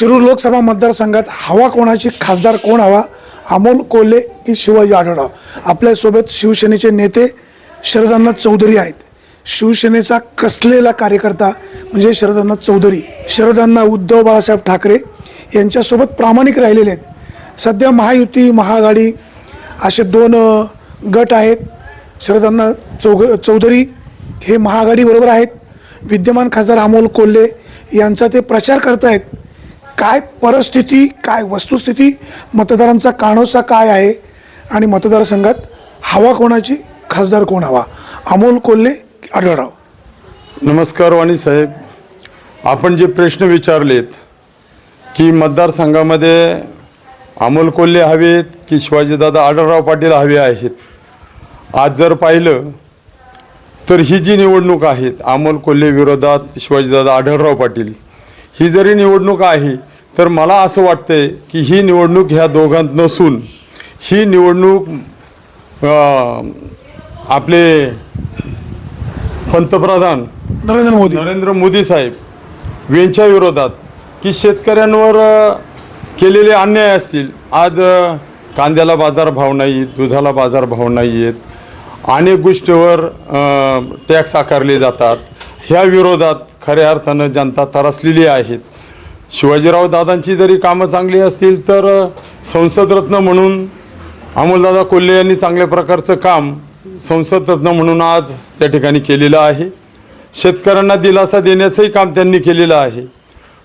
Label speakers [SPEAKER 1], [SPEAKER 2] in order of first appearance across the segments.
[SPEAKER 1] शिरूर लोकसभा मतदारसंघात हवा कोणाची खासदार कोण हवा? अमोल कोल्हे की शिवाजी आढळराव? आपल्यासोबत शिवसेनेचे नेते शरदांना चौधरी आहेत. शिवसेनेचा कसलेला कार्यकर्ता म्हणजे शरदांना चौधरी? शरदांना उद्धव बाळासाहेब ठाकरे यांच्यासोबत प्रामाणिक राहिलेले आहेत. सध्या महायुती महाआघाडी असे दोन गट आहेत. शरदांना चौग चौधरी हे महाआघाडीबरोबर आहेत. विद्यमान खासदार अमोल कोल्हे यांचा ते प्रचार करत आहेत काय परिस्थिती काय वस्तुस्थिती मतदारांचा काणोसा काय आहे आणि मतदारसंघात हवा कोणाची खासदार कोण हवा? अमोल कोल्हे की आढळराव.
[SPEAKER 2] नमस्कार वाणी साहेब. आपण जे प्रश्न विचारलेत की मतदारसंघामध्ये अमोल कोल्हे हवेत की शिवाजीदादा आढळराव पाटील हवे आहेत? आज जर पाहिलं तर ही जी निवडणूक आहेत अमोल कोल्हे विरोधात शिवाजीदादा आढळराव पाटील ही जरी निवडणूक आहे तर मला असं वाटतंय की ही निवडणूक ह्या दोघांत नसून ही निवडणूक आपले पंतप्रधान
[SPEAKER 1] नरेंद्र मोदी.
[SPEAKER 2] नरेंद्र मोदी साहेब यांच्या विरोधात की शेतकऱ्यांवर केलेले अन्याय असतील. आज कांद्याला बाजारभाव नाही दुधाला बाजारभाव नाही आहेत अनेक गोष्टीवर टॅक्स आकारले जातात. ह्या विरोधात खऱ्या अर्थानं जनता तरसलेली आहेत. शिवाजीराव दादांची जरी कामं चांगली असतील तर संसदरत्न म्हणून अमोलदादा कोल्हे यांनी चांगल्या प्रकारचं काम संसदरत्न म्हणून आज त्या ठिकाणी केलेलं आहे. शेतकऱ्यांना दिलासा देण्याचंही काम त्यांनी केलेलं आहे.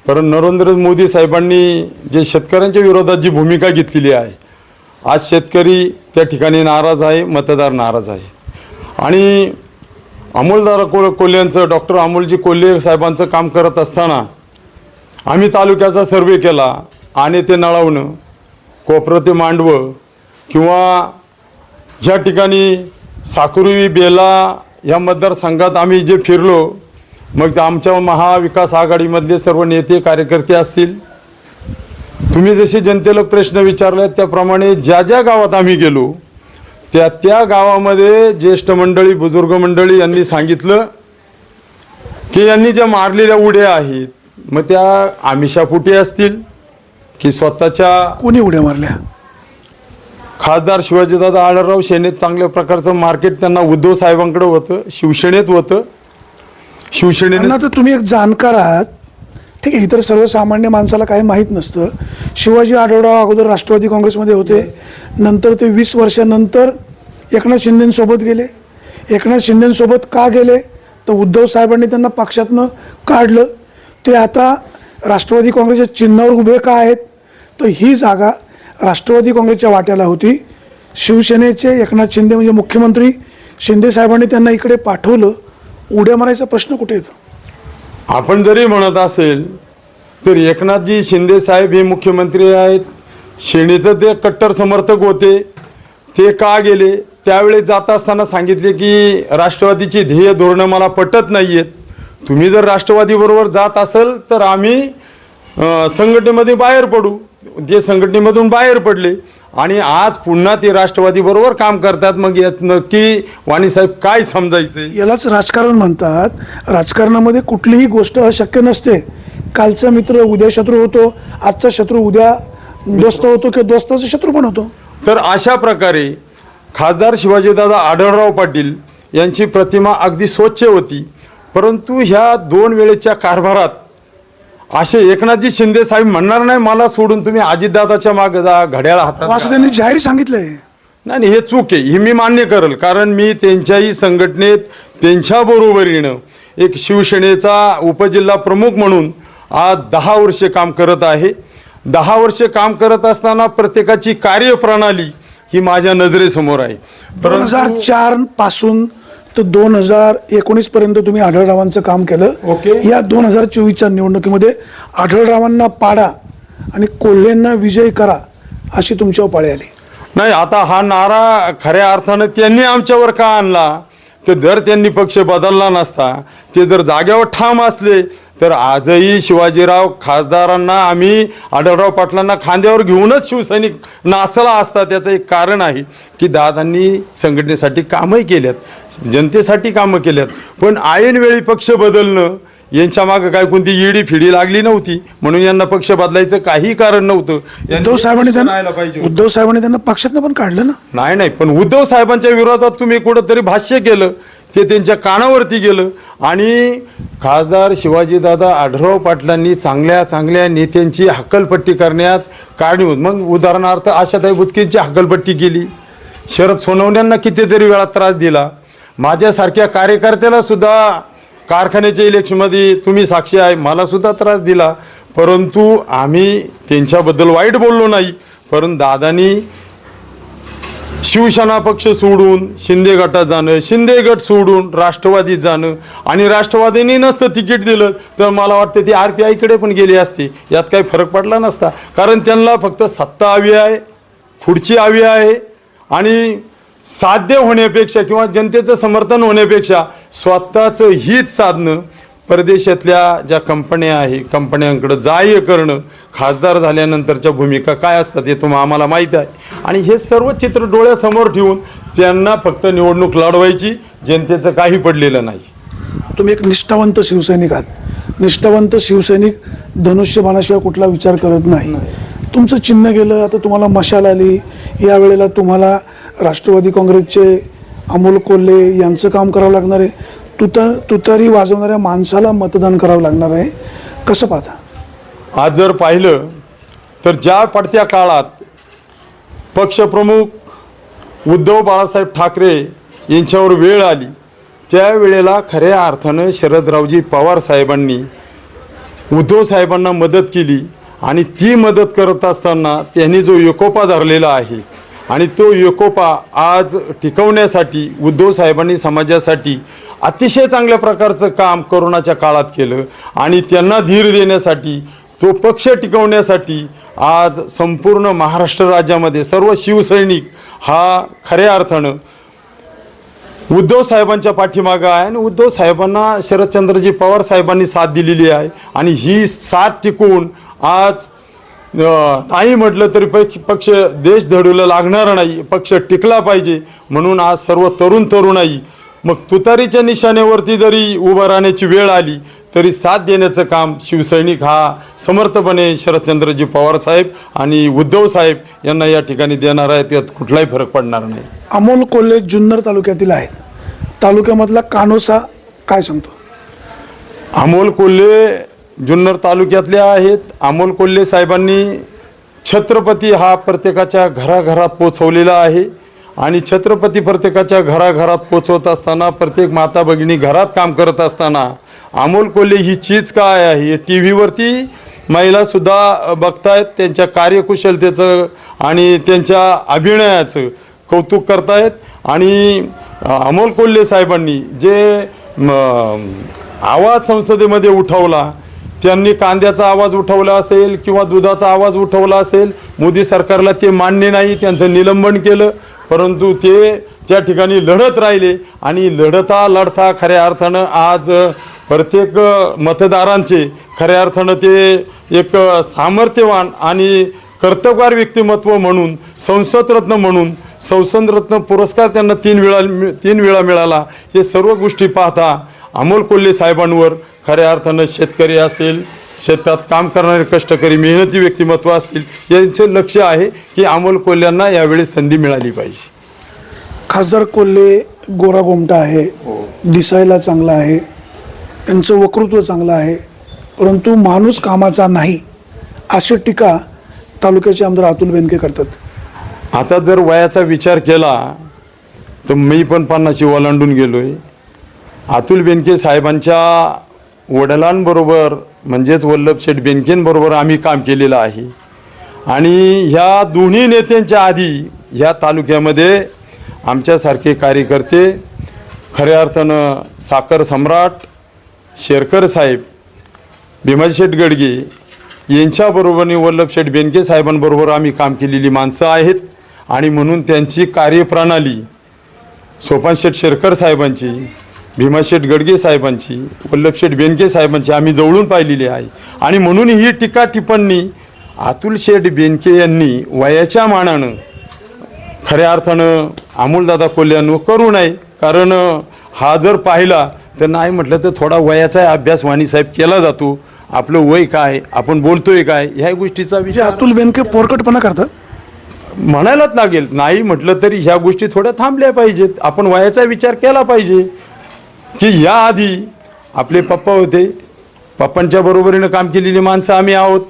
[SPEAKER 2] कारण नरेंद्र मोदी साहेबांनी जे शेतकऱ्यांच्या विरोधात जी भूमिका घेतलेली आहे आज शेतकरी त्या ठिकाणी नाराज आहे मतदार नाराज आहे. आणि अमोलदादा को कोल्ह्यांचं डॉक्टर अमोलजी कोल्हे साहेबांचं काम करत असताना आम्ही तालुक्याचा सर्वे केला आणि ते नळावणं कोपरं ते मांडवं किंवा ह्या ठिकाणी साकुरी बेला या मतदारसंघात आम्ही जे फिरलो मग ते आमच्या महाविकास आघाडीमधले सर्व नेते कार्यकर्ते असतील. तुम्ही जसे जनतेला प्रश्न विचारले त्याप्रमाणे ज्या ज्या गावात आम्ही गेलो त्या त्या गावामध्ये ज्येष्ठ मंडळी बुजुर्ग मंडळी यांनी सांगितलं की यांनी ज्या मारलेल्या उड्या आहेत मग त्या आमिषापुटी असतील की स्वतःच्या
[SPEAKER 1] कोणी उड्या मारल्या?
[SPEAKER 2] खासदार शिवाजीदादा आढळराव सेनेत चांगल्या प्रकारचं मार्केट त्यांना उद्धव साहेबांकडे होतं शिवसेनेत होतं. शिवसेनेने
[SPEAKER 1] तर तुम्ही एक जाणकार आहात. ठीक आहे इतर सर्वसामान्य माणसाला काही माहीत नसतं. शिवाजी आढळराव अगोदर राष्ट्रवादी काँग्रेसमध्ये होते. नंतर ते वीस वर्षानंतर एकनाथ शिंदेंसोबत गेले. एकनाथ शिंदेंसोबत का गेले? तर उद्धव साहेबांनी त्यांना पक्षातनं काढलं. ते आता राष्ट्रवादी काँग्रेसच्या चिन्हावर उभे का आहेत? तर ही जागा राष्ट्रवादी काँग्रेसच्या वाट्याला होती. शिवसेनेचे एकनाथ शिंदे म्हणजे मुख्यमंत्री. शिंदे साहेबांनी त्यांना इकडे पाठवलं. उड्या मारायचा प्रश्न कुठे येतो?
[SPEAKER 2] आपण जरी म्हणत असेल तर एकनाथजी शिंदे साहेब हे मुख्यमंत्री आहेत. सेनेचं ते कट्टर समर्थक होते. ते का गेले? त्यावेळी जात असताना सांगितले की राष्ट्रवादीची ध्येय धोरणं मला पटत नाही आहेत तुम्ही जर राष्ट्रवादीबरोबर जात असेल तर आम्ही संघटनेमध्ये बाहेर पडू. जे संघटनेमधून बाहेर पडले आणि आज पुन्हा ते राष्ट्रवादीबरोबर काम करतात मग यात नक्की वाणीसाहेब काय समजायचं?
[SPEAKER 1] यालाच राजकारण म्हणतात. राजकारणामध्ये कुठलीही गोष्ट अशक्य नसते. कालचा मित्र उद्या शत्रू होतो आजचा शत्रू उद्या दोस्त होतो किंवा दोस्ताचा शत्रू पण होतो.
[SPEAKER 2] तर अशा प्रकारे खासदार शिवाजीदादा आढळराव पाटील यांची प्रतिमा अगदी स्वच्छ होती. परंतु ह्या दोन वेळेच्या कारभारात असे एकनाथजी शिंदे साहेब म्हणणार नाही मला सोडून तुम्ही अजितदादाच्या मागे जा घड्याळ हातात
[SPEAKER 1] असं
[SPEAKER 2] घाला.
[SPEAKER 1] त्यांनी जाहीर सांगितलंय.
[SPEAKER 2] नाही नाही, हे चूक आहे. ही मी मान्य करेल कारण मी त्यांच्याही संघटनेत त्यांच्या बरोबरीनं एक शिवसेनेचा उपजिल्हा प्रमुख म्हणून आज दहा वर्षे काम करत आहे. दहा वर्षे काम करत असताना प्रत्येकाची कार्यप्रणाली ही माझ्या नजरेसमोर आहे.
[SPEAKER 1] दोन हजार चारपासून तर दोन हजार एकोणीस पर्यंत तुम्ही आढळरावांचं काम केलं.
[SPEAKER 2] ओके.
[SPEAKER 1] या दोन हजार चोवीसच्या निवडणुकीमध्ये आढळरावांना पाडा आणि कोल्हेंना विजय करा अशी तुमच्यावर पाळी आली.
[SPEAKER 2] नाही आता हा नारा खऱ्या अर्थानं त्यांनी आमच्यावर का आणला? की जर त्यांनी पक्ष बदलला नसता ते जर जाग्यावर ठाम असले तर आजही शिवाजीराव खासदारांना आम्ही आढळराव पाटलांना खांद्यावर घेऊनच शिवसैनिक नाचला असता त्याचं एक कारण आहे की दादांनी संघटनेसाठी कामही केल्यात जनतेसाठी कामं केल्यात. पण ऐन वेळी पक्ष बदलणं यांच्या मागं काय कोणती ईडी फिडी लागली नव्हती म्हणून यांना पक्ष बदलायचं काही कारण नव्हतं.
[SPEAKER 1] उद्धव साहेबांनी त्यांना
[SPEAKER 2] पाहिजे.
[SPEAKER 1] उद्धव साहेबांनी त्यांना पक्षातनं पण काढलं ना?
[SPEAKER 2] नाही नाही पण उद्धव साहेबांच्या विरोधात तुम्ही कुठंतरी भाष्य केलं. ते त्यांच्या कानावरती गेलं. आणि खासदार शिवाजीदादा आढराव पाटलांनी चांगल्या चांगल्या नेत्यांची हक्कलपट्टी करण्यात कारणीभूत. मग उदाहरणार्थ आशाताई बुचकेंची हक्कलपट्टी केली. शरद सोनवण्यांना कितीतरी वेळा त्रास दिला. माझ्यासारख्या कार्यकर्त्याला सुद्धा कारखान्याच्या इलेक्शनमध्ये तुम्ही साक्षी आहे मला सुद्धा त्रास दिला. परंतु आम्ही त्यांच्याबद्दल वाईट बोललो नाही. परंतु दादानी शिवसेना पक्ष सोडून शिंदे गटात जाणं शिंदे गट सोडून राष्ट्रवादीत जाणं आणि राष्ट्रवादीने नसतं तिकीट दिलं तर मला वाटतं ती आर पी आयकडे पण गेली असती. यात काही फरक पडला नसता. कारण त्यांना फक्त सत्ता हवी आहे खुर्ची हवी आहे आणि साध्य होण्यापेक्षा किंवा जनतेचं समर्थन होण्यापेक्षा स्वतःचं हित साधणं परदेशातल्या ज्या कंपन्या आहे कंपन्यांकडं जाय करणं खासदार झाल्यानंतरच्या भूमिका काय असतात हे तुम्हाला आम्हाला माहीत आहे. आणि हे सर्व चित्र डोळ्यासमोर ठेवून त्यांना फक्त निवडणूक लढवायची जनतेचं काही पडलेलं नाही.
[SPEAKER 1] तुम्ही एक निष्ठावंत शिवसैनिक आहात. निष्ठावंत शिवसैनिक धनुष्यबाणाशिवाय कुठला विचार करत नाही. तुमचं चिन्ह गेलं आता तुम्हाला मशाल आली. यावेळेला तुम्हाला राष्ट्रवादी काँग्रेसचे अमोल कोल्हे यांचं काम करावं लागणार आहे. तुत तुतारी वाजवणाऱ्या माणसाला मतदान करावं लागणार आहे. कसं पाहता?
[SPEAKER 2] आज जर पाहिलं तर ज्या पडत्या काळात पक्षप्रमुख उद्धव बाळासाहेब ठाकरे यांच्यावर वेळ आली त्यावेळेला खऱ्या अर्थानं शरदरावजी पवार साहेबांनी उद्धव साहेबांना मदत केली आणि ती मदत करत असताना त्यांनी जो एकोपा धरलेला आहे आणि तो एकोपा आज टिकवण्यासाठी उद्धव साहेबांनी समाजासाठी अतिशय चांगल्या प्रकारचं काम करोनाच्या काळात केलं आणि त्यांना धीर देण्यासाठी तो पक्ष टिकवण्यासाठी आज संपूर्ण महाराष्ट्र राज्यामध्ये सर्व शिवसैनिक हा खऱ्या अर्थानं उद्धव साहेबांच्या पाठीमागं आहे आणि उद्धव साहेबांना शरदचंद्रजी पवार साहेबांनी साथ दिलेली आहे आणि ही साथ टिकून आज नाही म्हटलं तरी पक्ष पक्ष देश धडूला लागणार नाही पक्ष टिकला पाहिजे म्हणून आज सर्व तरुण तरुणाई मग तुतारीच्या निशाण्यावरती जरी उभं राहण्याची वेळ आली तरी साथ देण्याचं काम शिवसैनिक हा समर्थपणे शरदचंद्रजी पवार साहेब आणि उद्धव साहेब यांना या ठिकाणी देणार आहे त्यात कुठलाही फरक पडणार नाही.
[SPEAKER 1] अमोल कोल्हे जुन्नर तालुक्यातील आहेत. तालुक्यामधला कानोसा काय सांगतो?
[SPEAKER 2] अमोल कोल्हे जुन्नर तालुक्यातले आहेत. अमोल कोल्हे साहेबांनी छत्रपती हा प्रत्येकाच्या घराघरात पोचवलेला आहे. आणि छत्रपती प्रत्येकाच्या घराघरात पोचवत असताना प्रत्येक माता भगिनी घरात काम करत असताना अमोल कोल्हे ही चीज काय आहे? टी व्हीवरती महिलासुद्धा बघतायत. त्यांच्या कार्यकुशलतेचं आणि त्यांच्या अभिनयाचं कौतुक करतायत. आणि अमोल कोल्हे साहेबांनी जे आवाज संसदेमध्ये उठवला त्यांनी कांद्याचा आवाज उठवला असेल किंवा दुधाचा आवाज उठवला असेल मोदी सरकारला ते मान्य नाही त्यांचं निलंबन केलं परंतु ते त्या ठिकाणी लढत राहिले आणि लढता लढता खऱ्या अर्थानं आज प्रत्येक मतदारांचे खऱ्या अर्थानं ते एक सामर्थ्यवान आणि कर्तबगार व्यक्तिमत्व म्हणून संसदरत्न म्हणून संसदरत्न पुरस्कार त्यांना तीन वेळा तीन वेळा मिळाला. हे सर्व गोष्टी पाहता अमोल कोल्हे साहेबांवर खऱ्या अर्थानं शेतकरी असेल शेतात काम करणारे कष्टकरी मेहनती व्यक्तिमत्व असतील यांचं लक्ष आहे की अमोल कोल्ह्यांना यावेळी संधी मिळाली पाहिजे.
[SPEAKER 1] खासदार कोल्हे गोरा गोमटा आहे दिसायला चांगला आहे त्यांचं वक्तृत्व चांगलं आहे परंतु माणूस कामाचा नाही अशी टीका तालुक्याचे आमदार अतुल बेनके करतात.
[SPEAKER 2] आता जर वयाचा विचार केला तर मी पण पन्नाशी ओलांडून गेलोय. अतुल बेनके साहेबांच्या वडिलांबरोबर म्हणजेच वल्लभ शेठ बेनकेंबरोबर आम्ही काम केलेलं आहे. आणि ह्या दोन्ही नेत्यांच्या आधी ह्या तालुक्यामध्ये आमच्यासारखे कार्यकर्ते खऱ्या अर्थानं साखर सम्राट शेरकर साहेब भीमाजी शेठ गडगे यांच्याबरोबरने वल्लभ शेठ बेनके साहेबांबरोबर आम्ही काम केलेली माणसं आहेत. आणि म्हणून त्यांची कार्यप्रणाली सोपान शेठ शेरकर साहेबांची भीमाशेठ गडगे साहेबांची वल्लभ शेठ बेनके साहेबांची आम्ही जवळून पाहिलेली आहे. आणि म्हणून ही टीका टिप्पणी अतुल शेठ बेनके यांनी वयाच्या मानानं खऱ्या अर्थानं अमोलदादा कोल्ह्यांवर करू नये. कारण हा जर पाहिला तर नाही म्हटलं तर थोडा वयाचा अभ्यास वाणीसाहेब केला जातो. आपलं वय काय आपण बोलतोय काय ह्या गोष्टीचा
[SPEAKER 1] म्हणजे
[SPEAKER 2] विचार
[SPEAKER 1] अतुल बेनके पोरकटपणा करतात?
[SPEAKER 2] म्हणायलाच लागेल नाही म्हटलं तरी ह्या गोष्टी थोड्या थांबल्या पाहिजेत. आपण वयाचा विचार केला पाहिजे. की याआधी आपले पप्पा होते. पप्पांच्या बरोबरीनं काम केलेली माणसं आम्ही आहोत.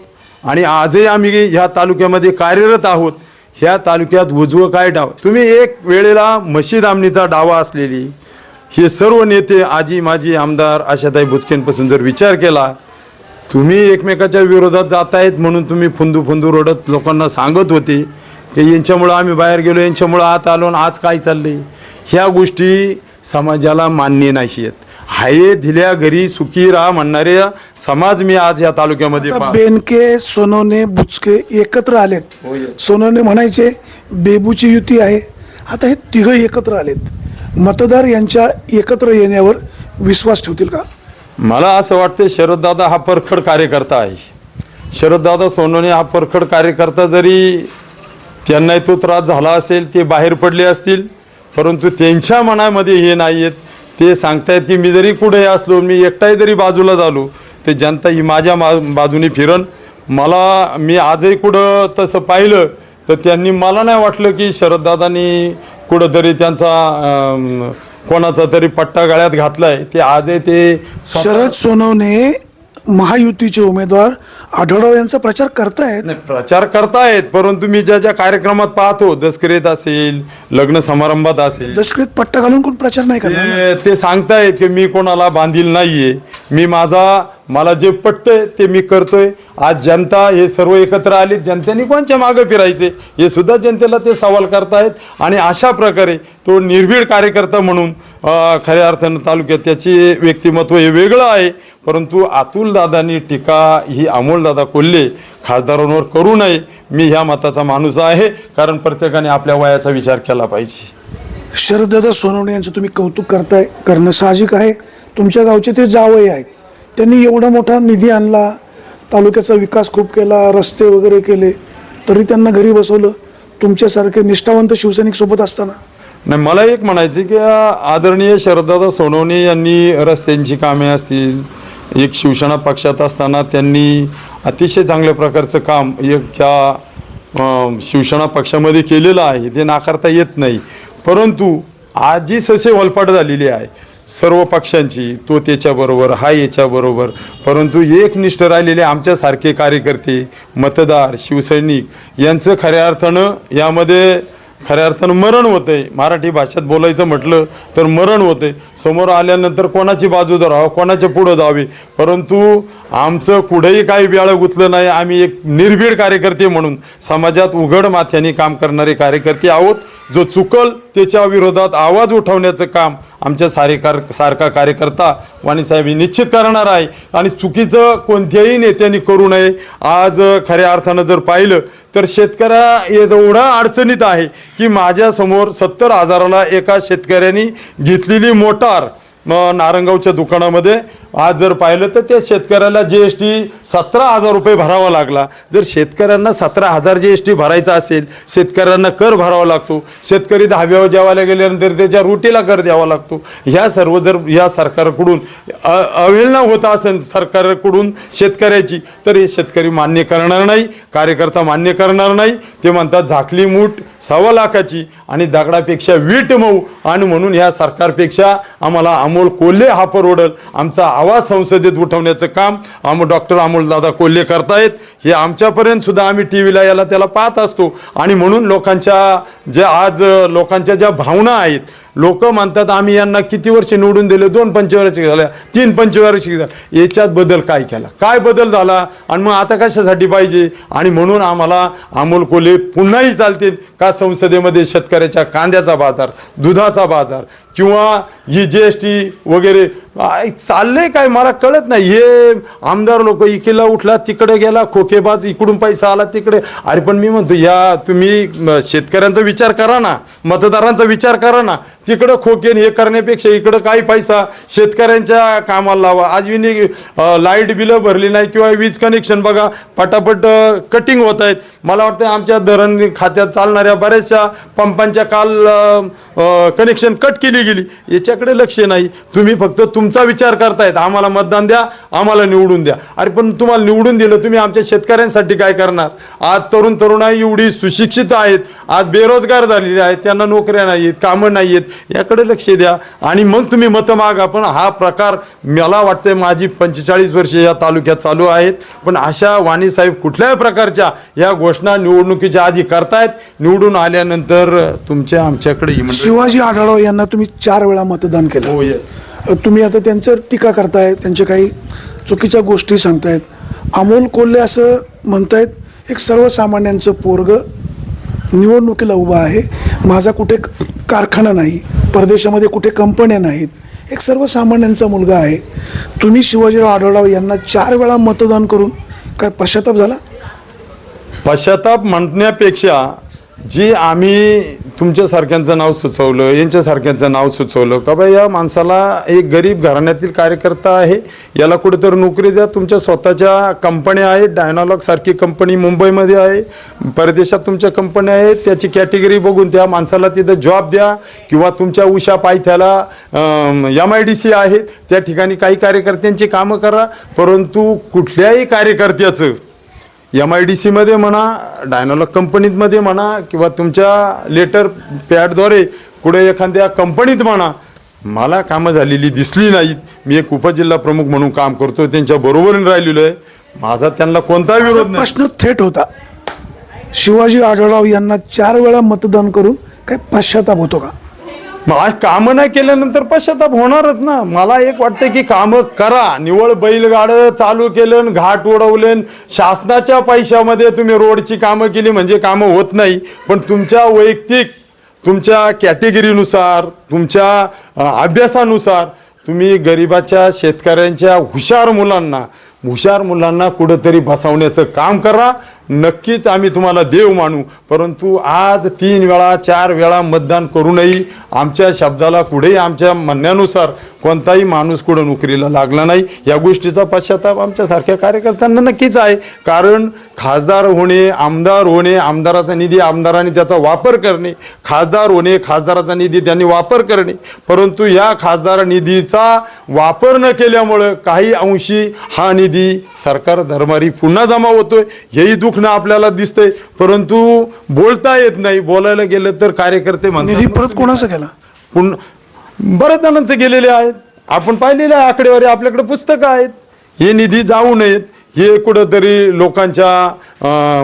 [SPEAKER 2] आणि आजही आम्ही ह्या तालुक्यामध्ये कार्यरत आहोत. ह्या तालुक्यात उजवं काय डाव? तुम्ही एक वेळेला मशीद आमनीचा डावा असलेली हे सर्व नेते आजी माजी आमदार आशाताई बुचकेंपासून जर विचार केला तुम्ही एकमेकाच्या विरोधात जात आहेत म्हणून तुम्ही फुंदू फुंदू रडत लोकांना सांगत होते. की यांच्यामुळं आम्ही बाहेर गेलो यांच्यामुळं आत आलो आणि आज काय चाललंय? ह्या गोष्टी समाजाला मान्य नाही आहेत हाये दिल्या घरी सुखी राहा म्हणणारे समाज मी आज या तालुक्यामध्ये
[SPEAKER 1] आता
[SPEAKER 2] पाहतो.
[SPEAKER 1] बेनके सोनवणे बुचके एकत्र आलेत.
[SPEAKER 2] हो, yes.
[SPEAKER 1] सोनवणे म्हणायचे बेबूची युती आहे. आता हे तिघ एकत्र आलेत. मतदार यांच्या एकत्र येण्यावर विश्वास ठेवतील का?
[SPEAKER 2] मला असं वाटतं शरददादा हा परखड कार्यकर्ता आहे. शरददादा सोनवणे हा परखड कार्यकर्ता जरी त्यांनाही तो त्रास झाला असेल ते बाहेर पडले असतील परंतु त्यांच्या मनामध्ये हे नाही आहेत ते सांगतायत की मी जरी कुठे असलो मी एकटाही जरी बाजूला झालो ते जनता ही माझ्या मा बाजूने फिरन. मला मी आजही कुठं तसं पाहिलं तर त्यांनी मला नाही वाटलं की शरददादांनी कुठंतरी त्यांचा कोणाचा तरी पट्टा गळ्यात घातलाय. ते आजही ते
[SPEAKER 1] शरद सोनवणे महायुतीचे उमेदवार आढळराव यांचा प्रचार करतायत
[SPEAKER 2] नाही, प्रचार करतायत परंतु मी ज्या ज्या कार्यक्रमात पाहतो दसकरीत असेल लग्न समारंभात असेल
[SPEAKER 1] दशकृत पट्टा घालून कोण प्रचार नाही करणार.
[SPEAKER 2] ते ते सांगतायत की मी कोणाला बांधील नाहीये मी माझा मला जे पटतंय ते मी करतोय. आज जनता हे सर्व एकत्र आलीत. जनतेने कोणच्या मागं फिरायचे? हे सुद्धा जनतेला ते सवाल करतायत. आणि अशा प्रकारे तो निर्भीड कार्यकर्ता म्हणून खऱ्या अर्थानं तालुक्यात त्याची व्यक्तिमत्व हे वेगळं आहे. परंतु अतुलदादांनी टीका ही अमोलदादा कोल्हे खासदारांवर करू नये. मी ह्या मताचा माणूस आहे. कारण प्रत्येकाने आपल्या वयाचा विचार केला पाहिजे.
[SPEAKER 1] शरददादा सोनवणे यांचं तुम्ही कौतुक करताय करणं साहजिक आहे. तुमच्या गावचे ते जावई आहेत. त्यांनी एवढा मोठा निधी आणला तालुक्याचा विकास खूप केला रस्ते वगैरे केले तरी त्यांना घरी बसवलं. तुमच्यासारखे निष्ठावंत शिवसैनिक सोबत असताना.
[SPEAKER 2] नाही मला एक म्हणायचं की आदरणीय शरददादा सोनवणे यांनी रस्त्यांची कामे असतील एक शिवसेना पक्षात असताना त्यांनी अतिशय चांगल्या प्रकारचं काम एक त्या शिवसेना पक्षामध्ये केलेलं आहे. ते नाकारता येत नाही. परंतु आज जी ससे वलपाट झालेली आहे. सर्व पक्षांची तो त्याच्याबरोबर हा याच्याबरोबर. परंतु एकनिष्ठ राहिलेले आमच्यासारखे कार्यकर्ते मतदार शिवसैनिक यांचं खऱ्या अर्थानं यामध्ये खऱ्या अर्थानं मरण होतंय. मराठी भाषेत बोलायचं म्हटलं तर मरण होतंय. समोर आल्यानंतर कोणाची बाजू धरावं कोणाच्या पुढं जावे? परंतु आमचं कुठेही काही वेळ गुंतलं नाही. आम्ही एक निर्भीड कार्यकर्ते म्हणून समाजात उघड माथ्याने काम करणारे कार्यकर्ते आहोत. जो चुकल त्याच्या विरोधात आवाज उठवण्याचं काम आमच्या सारे कार सारखा कार्यकर्ता वाणीसाहेब निश्चित करणार आहे. आणि चुकीचं कोणत्याही नेत्यांनी करू नये. आज खऱ्या अर्थानं जर पाहिलं तर शेतकऱ्या एवढा अडचणीत आहे की माझ्यासमोर सत्तर हजाराला एका शेतकऱ्यांनी घेतलेली मोटार नारंगावच्या दुकानामध्ये आज जर पाहिलं तर त्या शेतकऱ्याला जी एस टी सतरा हजार रुपये भरावा लागला. जर शेतकऱ्यांना सतरा हजार जी एस टी भरायचा असेल शेतकऱ्यांना कर भरावा लागतो. शेतकरी दहाव्यावर जेवायला गेल्यानंतर त्याच्या रुटीला कर द्यावा लागतो. ह्या सर्व जर या सरकारकडून अवहेलना होत असेल सरकारकडून शेतकऱ्याची तर हे शेतकरी मान्य करणार नाही कार्यकर्ता मान्य करणार नाही. ते म्हणतात झाकली मूठ सव्वा लाखाची आणि दगडापेक्षा वीट मऊ. आणि म्हणून ह्या सरकारपेक्षा आम्हाला अमोल कोल्हे हा परवडल. आमचा आवाज संसदेत उठवण्याचं काम आम डॉक्टर अमोलदादा कोल्हे करतायत. हे आमच्यापर्यंत सुद्धा आम्ही टी व्हीला याला त्याला पाहत असतो. आणि म्हणून लोकांच्या ज्या आज लोकांच्या ज्या भावना आहेत लोक म्हणतात आम्ही यांना किती वर्ष निवडून दिले? दोन पंचवार्षिक झाल्या तीन पंचवार्षिक झाल्या याच्यात बदल काय केला? काय बदल झाला? आणि मग आता कशासाठी पाहिजे? आणि म्हणून आम्हाला अमोल कोले पुन्हाही चालतील का संसदेमध्ये शेतकऱ्याच्या कांद्याचा बाजार दुधाचा बाजार किंवा ही जी एस टी वगैरे? चाललंय काय? मला कळत नाही. हे आमदार लोक इकडला उठला तिकडे गेला खोकेबाज इकडून पैसा आला तिकडे. अरे पण मी म्हणतो या तुम्ही शेतकऱ्यांचा विचार करा ना मतदारांचा विचार करा ना तिकडं खोकेन हे करण्यापेक्षा इकडं काही पैसा शेतकऱ्यांच्या कामाला लावा. आज विनी लाइट बिलं भरली नाही किंवा वीज कनेक्शन बघा पटापट कटिंग होत आहेत. मला वाटतं आमच्या धरण खात्यात चालणाऱ्या बऱ्याचशा पंपांच्या काल कनेक्शन कट केली गेली. याच्याकडे लक्ष नाही. तुम्ही फक्त तुमचा विचार करतायत. आम्हाला मतदान द्या आम्हाला निवडून द्या. अरे पण तुम्हाला निवडून दिलं तुम्ही आमच्या शेतकऱ्यांसाठी काय करणार? आज तरुण तरुणाई एवढी सुशिक्षित आहेत. आज बेरोजगार झालेले आहेत. त्यांना नोकऱ्या नाही आहेत कामं नाही आहेत याकडे लक्ष द्या. आणि मग तुम्ही मतं मागा पण हा प्रकार मला वाटतंय माझी पंचेचाळीस वर्षे या तालुक्यात चालू आहेत. पण अशा वाणीसाहेब कुठल्याही प्रकारच्या या घोषणा निवडणुकीच्या आधी करतायत. निवडून आल्यानंतर तुमच्या आमच्याकडे
[SPEAKER 1] शिवाजी आढळराव यांना तुम्ही चार वेळा मतदान केलं.
[SPEAKER 2] हो येस
[SPEAKER 1] तुम्ही आता त्यांच्यावर टीका करताय त्यांच्या काही चुकीच्या गोष्टी सांगतायत. अमोल कोल्हे असं म्हणतायत एक सर्वसामान्यांचं पोरग निवडणुकीला उभा आहे. माझा कुठे कारखाना नाही परदेशामध्ये कुठे कंपन्या नाहीत. एक सर्वसामान्यांचा मुलगा आहे. तुम्ही शिवाजीराव आढळराव यांना चार वेळा मतदान करून काय पश्चाताप झाला?
[SPEAKER 2] पश्चाताप म्हणण्यापेक्षा जी आम्ही तुमच्यासारख्यांचं नाव सुचवलं यांच्यासारख्यांचं नाव सुचवलं. का बा या माणसाला एक गरीब घराण्यातील कार्यकर्ता आहे याला कुठेतरी नोकरी द्या. तुमच्या स्वतःच्या कंपन्या आहेत डायनॉलॉगसारखी कंपनी मुंबईमध्ये आहे परदेशात तुमच्या कंपन्या आहेत त्याची कॅटेगरी बघून त्या माणसाला तिथं जॉब द्या किंवा तुमच्या उषा पायथ्याला एम आय डी सी आहेत त्या ठिकाणी काही कार्यकर्त्यांची कामं करा. परंतु कुठल्याही कार्यकर्त्याचं एम आय डी सीमध्ये म्हणा डायनॉलॉग कंपनीमध्ये म्हणा किंवा तुमच्या लेटर पॅडद्वारे कुठे एखाद्या कंपनीत म्हणा मला कामं झालेली दिसली नाहीत. मी एक उपजिल्हा प्रमुख म्हणून काम करतो त्यांच्या बरोबरीने राहिलेलो आहे. माझा त्यांना कोणताही विरोध नाही.
[SPEAKER 1] प्रश्न थेट होता. शिवाजी आढळराव यांना चार वेळा मतदान करून काय पश्चाताप होतो का?
[SPEAKER 2] मग आज कामं नाही केल्यानंतर पश्चाताप होणारच ना. मला एक वाटतं की कामं करा. निवळ बैलगाडं चालू केलं घाट उडवलं शासनाच्या पैशामध्ये तुम्ही रोडची कामं केली म्हणजे कामं होत नाही. पण तुमच्या वैयक्तिक तुमच्या कॅटेगरीनुसार तुमच्या अभ्यासानुसार तुम्ही गरिबाच्या शेतकऱ्यांच्या हुशार मुलांना हुशार मुलांना कुठंतरी बसवण्याचं काम करा. नक्कीच आम्ही तुम्हाला देव मानू. परंतु आज तीन वेळा चार वेळा मतदान करूनही आमच्या शब्दाला कुठेही आमच्या म्हणण्यानुसार कोणताही माणूस कुठं नोकरीला लागला नाही. या गोष्टीचा पश्चाताप आमच्यासारख्या कार्यकर्त्यांना नक्कीच आहे. कारण खासदार होणे आमदार होणे आमदाराचा निधी आमदाराने त्याचा वापर करणे खासदार होणे खासदाराचा निधी त्यांनी वापर करणे. परंतु या खासदार निधीचा वापर न केल्यामुळं काही अंशी हा निधी सरकार दरबारी पुन्हा जमा होतोय हेही दुखणं आपल्याला दिसतंय. परंतु बोलता येत नाही. बोलायला गेलं तर कार्यकर्ते म्हणतात.
[SPEAKER 1] निधी परत कोणाचा केला
[SPEAKER 2] पुन्हा बऱ्याच जणांचे गेलेले आहेत. आपण पाहिलेले आहे आकडेवारी आपल्याकडे पुस्तकं आहेत. हे निधी जाऊ नयेत. हे कुठंतरी लोकांच्या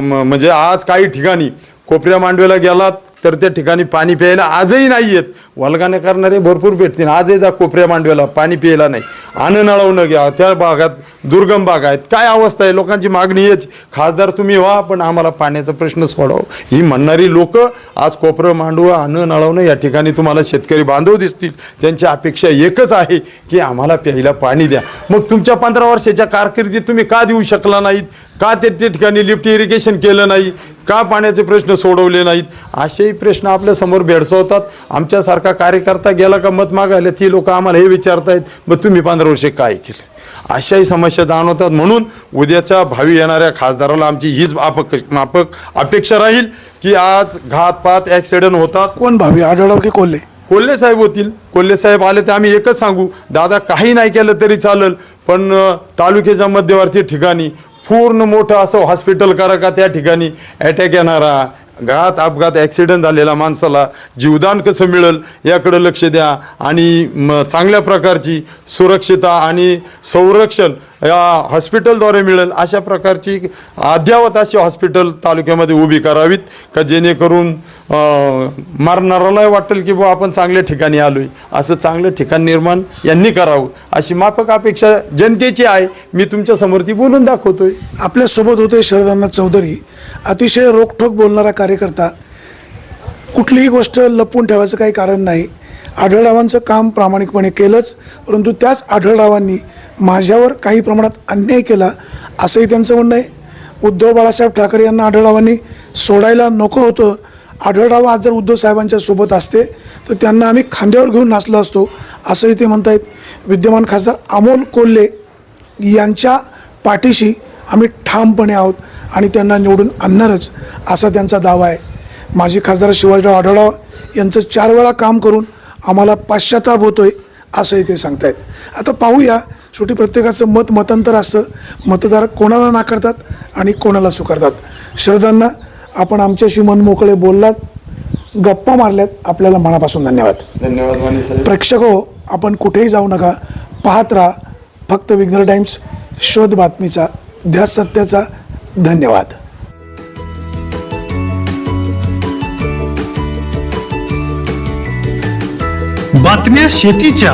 [SPEAKER 2] म्हणजे आज काही ठिकाणी कोपऱ्या मांडवेला गेलात तर त्या ठिकाणी पाणी प्यायला आजही नाही येत. वल्गाने करणारे भरपूर भेटतील आजही जा कोपऱ्या मांडवेला पाणी प्यायला नाही. अन्न नळवणं घ्या त्या भागात दुर्गम भाग आहेत. काय अवस्था आहे? लोकांची मागणी याची खासदार तुम्ही व्हा पण आम्हाला पाण्याचा प्रश्न सोडव. ही म्हणणारी लोक आज कोपरं मांडवं अन्न नळवणं या ठिकाणी तुम्हाला शेतकरी बांधव दिसतील. त्यांची अपेक्षा एकच आहे की आम्हाला प्यायला पाणी द्या. मग तुमच्या पंधरा वर्षाच्या कारकिर्दीत तुम्ही का देऊ शकला नाहीत? का ते त्या ठिकाणी लिफ्ट इरिगेशन केलं नाही? का पाण्याचे प्रश्न सोडवले नाहीत? असेही प्रश्न आपल्यासमोर भेडसवतात. आमच्यासारखं कार्यकर्ता गेला का मत मागायला ती लोक आम्हाला हे विचारतायत मग तुम्ही पंधरा वर्षे काय केलं? अशाही समस्या जाणवतात. म्हणून उद्याच्या भावी येणाऱ्या खासदाराला आमची हीच आपक मापक अपेक्षा राहील की आज घातपात ॲक्सिडेंट होतात.
[SPEAKER 1] कोण भावी? आढळराव की कोल्हे?
[SPEAKER 2] कोल्हे साहेब होतील. कोल्हे साहेब आले तर आम्ही एकच सांगू दादा काही नाही केलं तरी चालेल पण तालुक्याच्या मध्यवर्ती ठिकाणी पूर्ण मोठं असं हॉस्पिटल करा का त्या ठिकाणी अटॅक येणारा घात अपघात ॲक्सिडेंट झालेला माणसाला जीवदान कसं मिळेल याकडे लक्ष द्या. आणि म चांगल्या प्रकारची सुरक्षिता आणि संरक्षण हॉस्पिटलद्वारे मिळेल. अशा प्रकारची अद्यावत अशी हॉस्पिटल तालुक्यामध्ये उभी करावीत का जेणेकरून अं, मारणारालाही वाटेल की बुवा आपण चांगल्या ठिकाणी आलोय. असं चांगलं ठिकाण निर्माण यांनी करावं. अशी माफक अपेक्षा जनतेची आहे. मी तुमच्यासमोर ती बोलून दाखवतोय.
[SPEAKER 1] आपल्यासोबत होते शरदांना चौधरी. अतिशय रोखठोक बोलणारा कार्यकर्ता. कुठलीही गोष्ट लपवून ठेवायचं काही कारण नाही. आढळरावांचं काम प्रामाणिकपणे केलंच परंतु त्याच आढळरावांनी माझ्यावर काही प्रमाणात अन्याय केला असंही त्यांचं म्हणणं आहे. उद्धव बाळासाहेब ठाकरे यांना आढळरावांनी सोडायला नको होतं. आढळराव आज जर उद्धव साहेबांच्या सोबत असते तर त्यांना आम्ही खांद्यावर घेऊन नाचलो असतो असंही ते म्हणत आहेत विद्यमान खासदार अमोल कोल्हे यांच्या पाठीशी आम्ही ठामपणे आहोत आणि त्यांना निवडून आणणारच असा त्यांचा दावा आहे. माजी खासदार शिवाजीराव आढळराव यांचं चार वेळा काम करून आम्हाला पाश्चाताप होतोय असंही ते सांगतायत. आता पाहूया शेवटी प्रत्येकाचं मत मतांतर असतं. मतदार कोणाला नाकारतात आणि कोणाला स्वीकारतात? शरदांना आपण आमच्याशी मन मोकळे बोललात गप्पा मारल्यात. आपल्याला मनापासून धन्यवाद.
[SPEAKER 2] धन्यवाद
[SPEAKER 1] प्रेक्षक हो आपण कुठेही जाऊ नका. पाहत राहा. फक्त विघ्नर टाइम्स शोध बातमीचा ध्यास सत्याचा धन्यवाद.
[SPEAKER 3] बातम्या शेतीच्या.